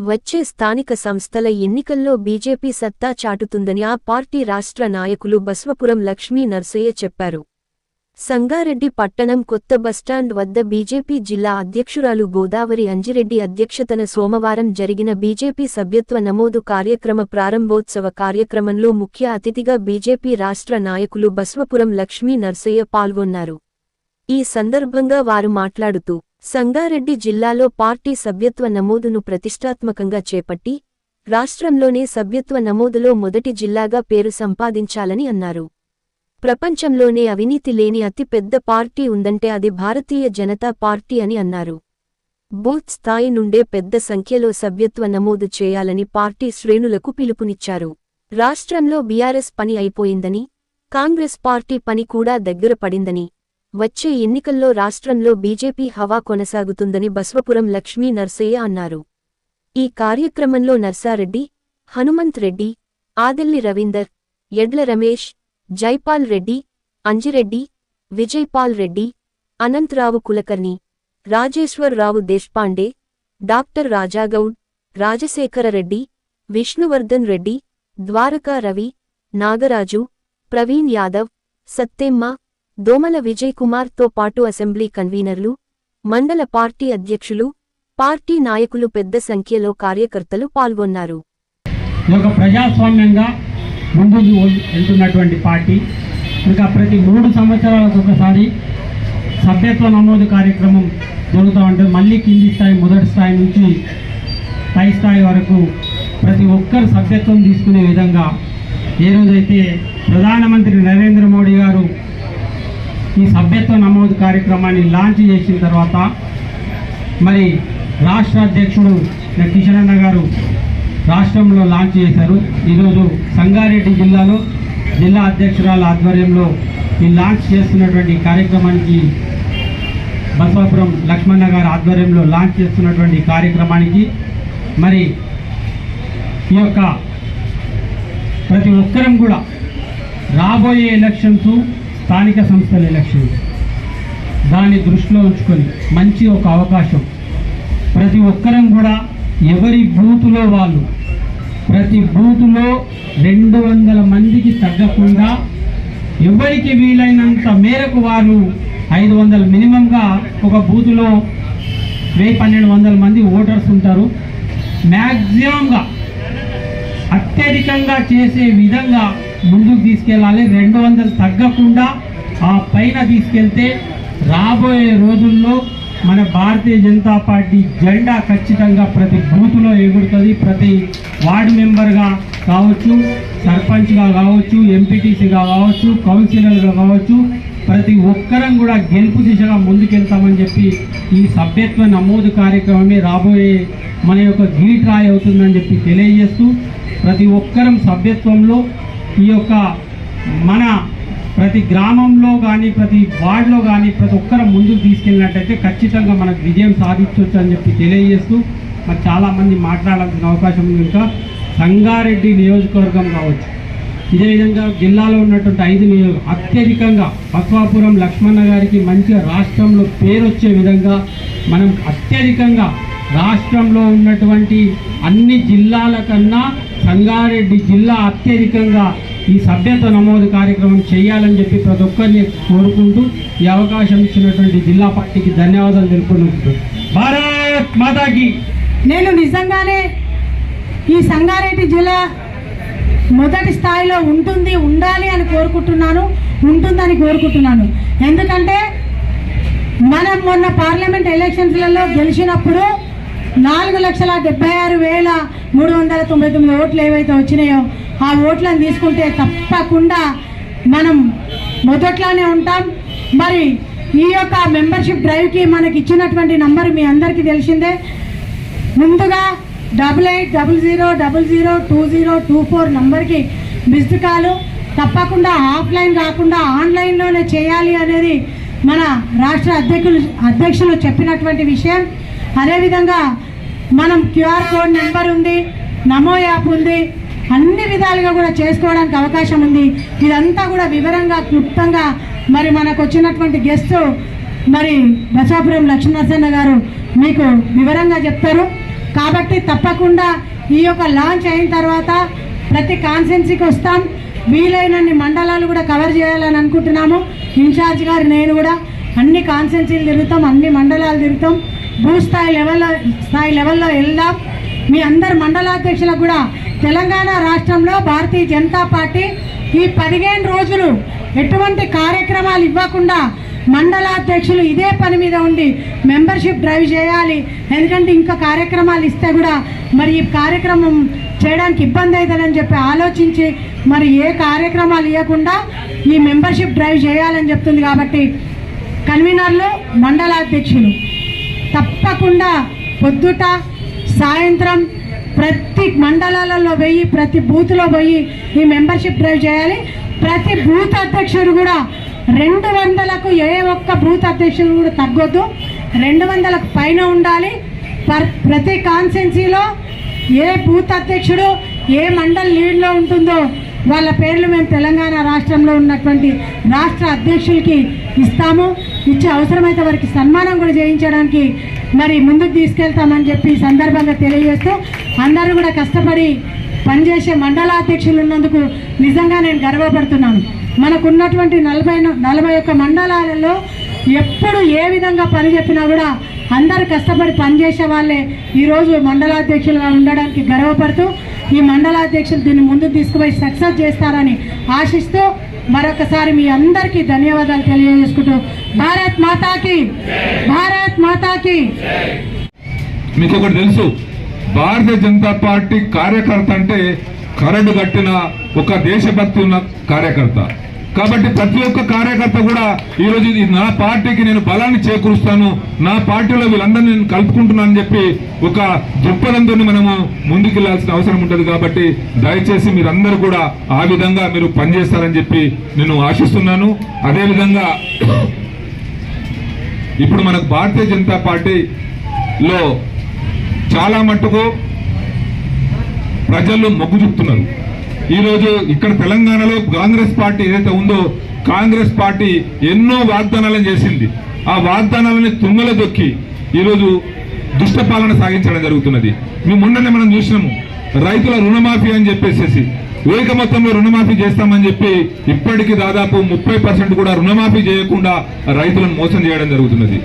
వచ్చే స్థానిక సంస్థల ఎన్నికల్లో బీజేపీ సత్తా చాటుతుందని ఆ పార్టీ రాష్ట్ర నాయకులు బస్వపురం లక్ష్మీ నర్సయ్య చెప్పారు. సంగారెడ్డి పట్టణం కొత్త బస్టాండ్ వద్ద బీజేపీ జిల్లా అధ్యక్షురాలు గోదావరి అంజిరెడ్డి అధ్యక్షతన సోమవారం జరిగిన బీజేపీ సభ్యత్వ నమోదు కార్యక్రమ ప్రారంభోత్సవ కార్యక్రమంలో ముఖ్య అతిథిగా బీజేపీ రాష్ట్ర నాయకులు బస్వపురం లక్ష్మీ నర్సయ్య పాల్గొన్నారు. ఈ సందర్భంగా వారు మాట్లాడుతూ సంగారెడ్డి జిల్లాలో పార్టీ సభ్యత్వ నమోదును ప్రతిష్టాత్మకంగా చేపట్టి రాష్ట్రంలోనే సభ్యత్వ నమోదులో మొదటి జిల్లాగా పేరు సంపాదించాలని అన్నారు. ప్రపంచంలోనే అవినీతి లేని అతిపెద్ద పార్టీ ఉందంటే అది భారతీయ జనతా పార్టీ అని అన్నారు. బూత్ స్థాయి నుండే పెద్ద సంఖ్యలో సభ్యత్వ నమోదు చేయాలని పార్టీ శ్రేణులకు పిలుపునిచ్చారు. రాష్ట్రంలో బీఆర్ఎస్ పని అయిపోయిందని కాంగ్రెస్ పార్టీ పని కూడా దగ్గర పడిందని వచ్చే ఎన్నికల్లో రాష్ట్రంలో బీజేపీ హవా కొనసాగుతుందని బస్వపురం లక్ష్మీ నర్సయ్య అన్నారు. ఈ కార్యక్రమంలో నర్సారెడ్డి హనుమంత్ రెడ్డి ఆదిల్లి రవీందర్ ఎడ్ల రమేష్ జైపాల్ రెడ్డి అంజిరెడ్డి విజయ్పాల్ రెడ్డి అనంతరావు కులకర్ణి రాజేశ్వరరావు దేశ్పాండే డాక్టర్ రాజాగౌడ్ రాజశేఖరరెడ్డి విష్ణువర్ధన్ రెడ్డి ద్వారకా రవి నాగరాజు ప్రవీణ్ యాదవ్ సత్తెమ్మ దోమల విజయ్ కుమార్తో పాటు అసెంబ్లీ కన్వీనర్లు మండల పార్టీ అధ్యక్షులు పార్టీ నాయకులు పెద్ద సంఖ్యలో కార్యకర్తలు పాల్గొన్నారు. ఒక ప్రజాస్వామ్యంగా ముందుకు వెళ్తున్నటువంటి పార్టీ ఇంకా ప్రతి మూడు సంవత్సరాలకు ఒకసారి సభ్యత్వ నమోదు కార్యక్రమం జరుగుతూ ఉంటుంది మళ్ళీ కింది స్థాయి మొదటి స్థాయి నుంచి పై స్థాయి వరకు ప్రతి ఒక్కరు సభ్యత్వం తీసుకునే విధంగా ఏ రోజైతే ప్రధానమంత్రి నరేంద్ర మోడీ గారు ఈ సభ్యత్వ నమోదు కార్యక్రమాన్ని లాంచ్ చేసిన తర్వాత మరి రాష్ట్ర అధ్యక్షుడు కిషన్ అన్న గారు రాష్ట్రంలో లాంచ్ చేశారు. ఈరోజు సంగారెడ్డి జిల్లాలో జిల్లా అధ్యక్షురాల ఆధ్వర్యంలో ఈ లాంచ్ చేస్తున్నటువంటి కార్యక్రమానికి బసవాపురం లక్ష్మణ గారి ఆధ్వర్యంలో లాంచ్ చేస్తున్నటువంటి కార్యక్రమానికి మరి ఈ యొక్క ప్రతి ఒక్కరం కూడా రాబోయే ఎలక్షన్స్ స్థానిక సంస్థల ఎలక్షన్ దాన్ని దృష్టిలో ఉంచుకొని మంచి ఒక అవకాశం. ప్రతి ఒక్కరం కూడా ఎవరి బూతులో వాళ్ళు ప్రతి బూతులో రెండు వందల మందికి తగ్గకుండా ఎవరికి వీలైనంత మేరకు వారు ఐదు వందల మినిమంగా ఒక బూతులో వెయ్యి పన్నెండు వందల మంది ఓటర్స్ ఉంటారు. మ్యాక్సిమంగా అత్యధికంగా చేసే విధంగా ముందుకు తీసుకెళ్ళాలి. రెండు వందలు తగ్గకుండా ఆ పైన తీసుకెళ్తే రాబోయే రోజుల్లో మన భారతీయ జనతా పార్టీ జెండా ఖచ్చితంగా ప్రతి బూత్లో ఎగురుతుంది. ప్రతి వార్డు మెంబర్గా కావచ్చు సర్పంచ్గా కావచ్చు ఎంపీటీసీగా కావచ్చు కౌన్సిలర్గా కావచ్చు ప్రతి ఒక్కరం కూడా గెలుపు దిశగా ముందుకెళ్తామని చెప్పి ఈ సభ్యత్వ నమోదు కార్యక్రమమే రాబోయే మన యొక్క గీట్రాయ్ అవుతుందని చెప్పి తెలియజేస్తూ ప్రతి ఒక్కరం సభ్యత్వంలో ఈ యొక్క మన ప్రతి గ్రామంలో కానీ ప్రతి వార్డులో కానీ ప్రతి ఒక్కరు ముందుకు తీసుకెళ్ళినట్టయితే ఖచ్చితంగా మనకు విజయం సాధించవచ్చు అని చెప్పి తెలియజేస్తూ మరి చాలామంది మాట్లాడాల్సిన అవకాశం ఉంది ఇంకా సంగారెడ్డి నియోజకవర్గం కావచ్చు. ఇదే విధంగా జిల్లాలో ఉన్నటువంటి ఐదు నియోజక అత్యధికంగా బస్వాపురం లక్ష్మణ గారికి మంచిగా రాష్ట్రంలో పేరు వచ్చే విధంగా మనం అత్యధికంగా రాష్ట్రంలో ఉన్నటువంటి అన్ని జిల్లాల కన్నా సంగారెడ్డి జిల్లా అత్యధికంగా ఈ సభ్యత నమోదు కార్యక్రమం చేయాలని చెప్పి ప్రతి ఒక్కరిని కోరుకుంటూ ఈ అవకాశం ఇచ్చినటువంటి జిల్లా పార్టీకి ధన్యవాదాలు తెలుపుకుంటూ భారత్ మాతాకి. నేను నిజంగానే ఈ సంగారెడ్డి జిల్లా మొదటి స్థాయిలో ఉంటుంది ఉండాలి అని కోరుకుంటున్నాను ఉంటుందని కోరుకుంటున్నాను. ఎందుకంటే మనం మొన్న పార్లమెంట్ ఎలక్షన్స్లలో గెలిచినప్పుడు నాలుగు లక్షల డెబ్బై ఆరు వేల మూడు వందల తొంభై తొమ్మిది ఓట్లు ఏవైతే వచ్చినాయో ఆ ఓట్లను తీసుకుంటే తప్పకుండా మనం మొదట్లోనే ఉంటాం. మరి ఈ యొక్క మెంబర్షిప్ డ్రైవ్కి మనకి ఇచ్చినటువంటి నంబర్ మీ అందరికీ తెలిసిందే. ముందుగా double eight double zero double zero two zero two four నంబర్కి మిస్డ్ కాలు. తప్పకుండా ఆఫ్లైన్ కాకుండా ఆన్లైన్లోనే చేయాలి అనేది మన రాష్ట్ర అధ్యక్షులు అధ్యక్షులు చెప్పినటువంటి విషయం. అదేవిధంగా మనం క్యూఆర్ కోడ్ నెంబర్ ఉంది నమో యాప్ ఉంది. అన్ని విధాలుగా కూడా చేసుకోవడానికి అవకాశం ఉంది. ఇదంతా కూడా వివరంగా క్లుప్తంగా మరి మనకు వచ్చినటువంటి గెస్ట్ మరి దశాపురం లక్ష్మీనరసన్న గారు మీకు వివరంగా చెప్తారు. కాబట్టి తప్పకుండా ఈ యొక్క లాంచ్ అయిన తర్వాత ప్రతి కాన్సెన్సీకి వస్తాం. వీలైనన్ని మండలాలు కూడా కవర్ చేయాలని అనుకుంటున్నాము. ఇన్ఛార్జ్ గారు నేను కూడా అన్ని కాన్సెన్సీలు తిరుగుతాం అన్ని మండలాలు తిరుగుతాం. భూస్థాయి లెవెల్లో స్థాయి లెవెల్లో వెళ్దాం. మీ అందరు మండలాధ్యక్షులకు కూడా తెలంగాణ రాష్ట్రంలో భారతీయ జనతా పార్టీ ఈ పదిహేను రోజులు ఎటువంటి కార్యక్రమాలు ఇవ్వకుండా మండలాధ్యక్షులు ఇదే పని మీద ఉండి మెంబర్షిప్ డ్రైవ్ చేయాలి. ఎందుకంటే ఇంకా కార్యక్రమాలు ఇస్తే కూడా మరి ఈ కార్యక్రమం చేయడానికి ఇబ్బంది అవుతుందని చెప్పి ఆలోచించి మరి ఏ కార్యక్రమాలు ఇవ్వకుండా ఈ మెంబర్షిప్ డ్రైవ్ చేయాలని చెప్తుంది కాబట్టి కన్వీనర్లు మండలాధ్యక్షులు తప్పకుండా పొద్దుట సాయంత్రం ప్రతి మండలాలలో పోయి ప్రతి బూత్లో పోయి ఈ మెంబర్షిప్ డ్రైవ్ చేయాలి. ప్రతి బూత్ అధ్యక్షుడు కూడా రెండు వందలకు ఏ ఒక్క బూత్ అధ్యక్షుడు కూడా తగ్గొద్దు. రెండు వందలకు పైన ఉండాలి. పర్- ప్రతి కాన్సెన్సీలో ఏ బూత్ అధ్యక్షుడు ఏ మండల్ లీడ్లో ఉంటుందో వాళ్ళ పేర్లు మేము తెలంగాణ రాష్ట్రంలో ఉన్నటువంటి రాష్ట్ర అధ్యక్షులకి ఇస్తాము. ఇచ్చే అవసరమైతే వారికి సన్మానం కూడా చేయించడానికి మరి ముందుకు తీసుకెళ్తామని చెప్పి ఈ సందర్భంగా తెలియజేస్తూ అందరూ కూడా కష్టపడి పనిచేసే మండలాధ్యక్షులు ఉన్నందుకు నిజంగా నేను గర్వపడుతున్నాను. మనకున్నటువంటి నలభై నలభై ఒక్క మండలాలలో ఎప్పుడు ఏ విధంగా పని చెప్పినా కూడా అందరు కష్టపడి పనిచేసే వాళ్ళే ఈరోజు మండలాధ్యక్షులుగా ఉండడానికి గర్వపడుతూ ఈ మండలాధ్యక్షులు దీన్ని ముందుకు తీసుకుపోయి సక్సెస్ చేస్తారని ఆశిస్తూ మరొకసారి మీ అందరికీ ధన్యవాదాలు తెలియజేసుకుంటూ భారత్ మాతాకి భారత్ మాతాకి. మీకు ఒకటి తెలుసు భారతీయ జనతా పార్టీ కార్యకర్త అంటే కరడు కట్టిన ఒక దేశభక్తి ఉన్న కార్యకర్త. కాబట్టి ప్రతి ఒక్క కార్యకర్త కూడా ఈరోజు నా పార్టీకి నేను బలాన్ని చేకూరుస్తాను నా పార్టీలో వీళ్ళందరినీ నేను కలుపుకుంటున్నానని అని చెప్పి ఒక దృక్పథంతో మనము ముందుకెళ్ళాల్సిన అవసరం ఉంటుంది కాబట్టి దయచేసి మీరందరూ కూడా ఆ విధంగా మీరు పనిచేస్తారని చెప్పి నేను ఆశిస్తున్నాను. అదేవిధంగా ఇప్పుడు మనకు భారతీయ జనతా పార్టీలో చాలా మట్టుకు ప్రజల్లో మొగ్గు చూపుతున్నారు. ఈరోజు ఇక్కడ తెలంగాణలో కాంగ్రెస్ పార్టీ ఏదైతే ఉందో కాంగ్రెస్ పార్టీ ఎన్నో వాగ్దానాలను చేసింది. ఆ వాగ్దానాలని తుంగల దొక్కి ఈరోజు దుష్టపాలన సాగించడం జరుగుతున్నది. మేము మొన్ననే మనం చూసినాము రైతుల రుణమాఫీ అని చెప్పేసేసి ఏక మొత్తంలో రుణమాఫీ చేస్తామని చెప్పి ఇప్పటికి దాదాపు ముప్పై పర్సెంట్ కూడా రుణమాఫీ చేయకుండా రైతులను మోసం చేయడం జరుగుతున్నది.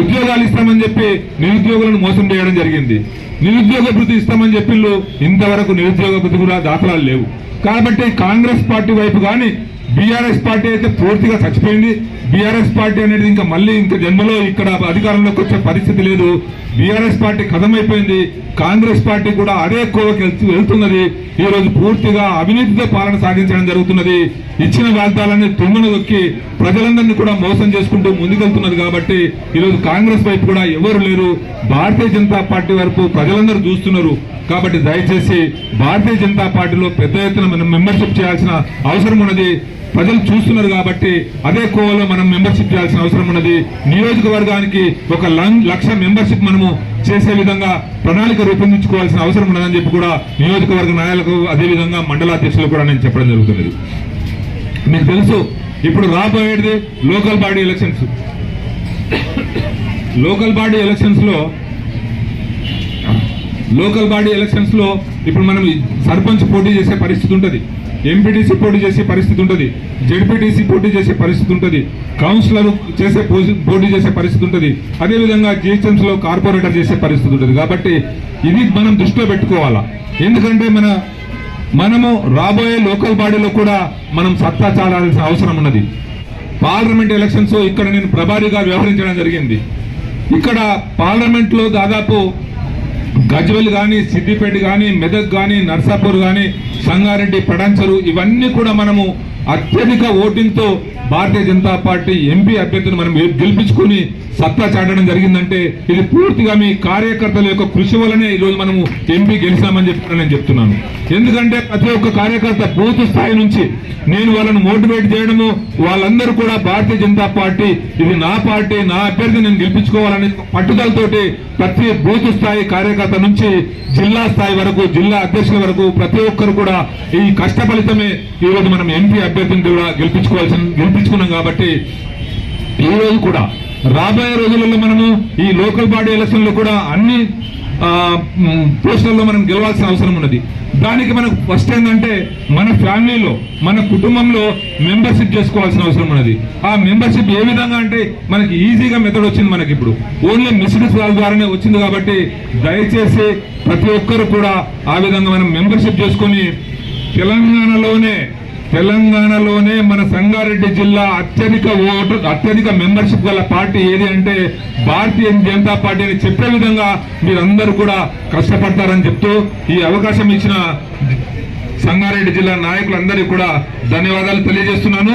ఉద్యోగాలు ఇస్తామని చెప్పి నిరుద్యోగులను మోసం చేయడం జరిగింది. నిరుద్యోగ భృతి ఇస్తామని చెప్పిళ్ళు ఇంతవరకు నిరుద్యోగ భృతి కూడా దాఖలాలు లేవు. కాబట్టి కాంగ్రెస్ పార్టీ వైపు కానీ బీఆర్ఎస్ పార్టీ అయితే పూర్తిగా చచ్చిపోయింది. బీఆర్ఎస్ పార్టీ అనేది ఇంకా మళ్ళీ ఇంకా జన్మలో ఇక్కడ అధికారంలోకి వచ్చే పరిస్థితి లేదు. బీఆర్ఎస్ పార్టీ కథమైపోయింది. కాంగ్రెస్ పార్టీ కూడా అదే కోవకి వెళ్తున్నది. ఈ రోజు పూర్తిగా అవినీతితో పాలన సాగించడం జరుగుతున్నది. ఇచ్చిన వాగ్దానాన్ని తుమ్మును దొక్కి ప్రజలందరినీ కూడా మోసం చేసుకుంటూ ముందుకెళ్తున్నది కాబట్టి ఈ రోజు కాంగ్రెస్ వైపు కూడా ఎవరు లేరు. భారతీయ జనతా పార్టీ వరకు ప్రజలందరూ చూస్తున్నారు. కాబట్టి దయచేసి భారతీయ జనతా పార్టీలో పెద్ద ఎత్తున మనం మెంబర్షిప్ చేయాల్సిన అవసరం ఉన్నది. ప్రజలు చూస్తున్నారు కాబట్టి అదే కోవలో మనం మెంబర్షిప్ చేయాల్సిన అవసరం ఉన్నది. నియోజకవర్గానికి ఒక లక్ష మెంబర్షిప్ మనము చేసే విధంగా ప్రణాళిక రూపొందించుకోవాల్సిన అవసరం ఉన్నదని చెప్పి కూడా నియోజకవర్గ నాయకులకు అదేవిధంగా మండలాధ్యక్షులు కూడా నేను చెప్పడం జరుగుతున్నది. మీకు తెలుసు ఇప్పుడు రాబోయేది local body elections. Local body ఎలక్షన్స్లో లోకల్ బాడీ ఎలక్షన్స్లో ఇప్పుడు మనం సర్పంచ్ పోటీ చేసే పరిస్థితి ఉంటుంది. ఎంపీటీసీ పోటీ చేసే పరిస్థితి ఉంటుంది. జడ్పీటీసీ పోటీ చేసే పరిస్థితి ఉంటుంది. కౌన్సిలర్ చేసే పోటీ చేసే పరిస్థితి ఉంటుంది. అదేవిధంగా జిహెచ్ఎంసీలో కార్పొరేటర్ చేసే పరిస్థితి ఉంటుంది. కాబట్టి ఇది మనం దృష్టిలో పెట్టుకోవాలా? ఎందుకంటే మన మనము రాబోయే లోకల్ బాడీలో కూడా మనం సత్తా చాలాల్సిన అవసరం ఉన్నది. పార్లమెంట్ ఎలక్షన్స్ ఇక్కడ నేను ప్రభారీగా వ్యవహరించడం జరిగింది. ఇక్కడ పార్లమెంట్లో దాదాపు గజ్వెల్ కానీ సిద్దిపేట కానీ మెదక్ కానీ నర్సాపూర్ కానీ సంగారెడ్డి పడంచరు ఇవన్నీ కూడా మనము అత్యధిక ఓటింగ్తో భారతీయ జనతా పార్టీ ఎంపీ అభ్యర్థిని మనం గెలిపించుకుని సత్తా చాటడం జరిగిందంటే ఇది పూర్తిగా మీ కార్యకర్తల యొక్క కృషి వల్లనే ఈ రోజు మనము ఎంపీ గెలిచామని చెప్పి నేను చెప్తున్నాను. ఎందుకంటే ప్రతి ఒక్క కార్యకర్త బూత్ స్థాయి నుంచి నేను వాళ్ళను మోటివేట్ చేయడము వాళ్ళందరూ కూడా భారతీయ జనతా పార్టీ ఇది నా పార్టీ నా అభ్యర్థి నేను గెలిపించుకోవాలనే పట్టుదలతోటి ప్రతి బూత్ స్థాయి కార్యకర్త నుంచి జిల్లా స్థాయి వరకు జిల్లా అధ్యక్షుల వరకు ప్రతి ఒక్కరు కూడా ఈ కష్ట ఫలితమే ఈ రోజు మనం ఎంపీ అభ్యర్థిని కూడా గెలిపించుకోవాల్సిన గెలిపించుకున్నాం కాబట్టి ఈ రోజు కూడా రాబోయే రోజులలో మనము ఈ లోకల్ బాడీ ఎలక్షన్లో కూడా అన్ని పోస్టులలో మనం గెలవాల్సిన అవసరం ఉన్నది. దానికి మనకు ఫస్ట్ ఏంటంటే మన ఫ్యామిలీలో మన కుటుంబంలో మెంబర్షిప్ చేసుకోవాల్సిన అవసరం ఉన్నది. ఆ మెంబర్షిప్ ఏ విధంగా అంటే మనకి ఈజీగా మెథడ్ వచ్చింది మనకి ఇప్పుడు. ఓన్లీ మిస్డ్ కాల్ ద్వారానే వచ్చింది కాబట్టి దయచేసి ప్రతి ఒక్కరు కూడా ఆ విధంగా మనం మెంబర్షిప్ చేసుకొని తెలంగాణలోనే తెలంగాణలోనే మన సంగారెడ్డి జిల్లా అత్యధిక ఓటర్ అత్యధిక మెంబర్షిప్ గల పార్టీ ఏది అంటే భారతీయ జనతా పార్టీ అని చెప్పే విధంగా మీరందరూ కూడా కష్టపడతారని చెప్తూ ఈ అవకాశం ఇచ్చిన సంగారెడ్డి జిల్లా నాయకులందరికీ కూడా ధన్యవాదాలు తెలియజేస్తున్నాను.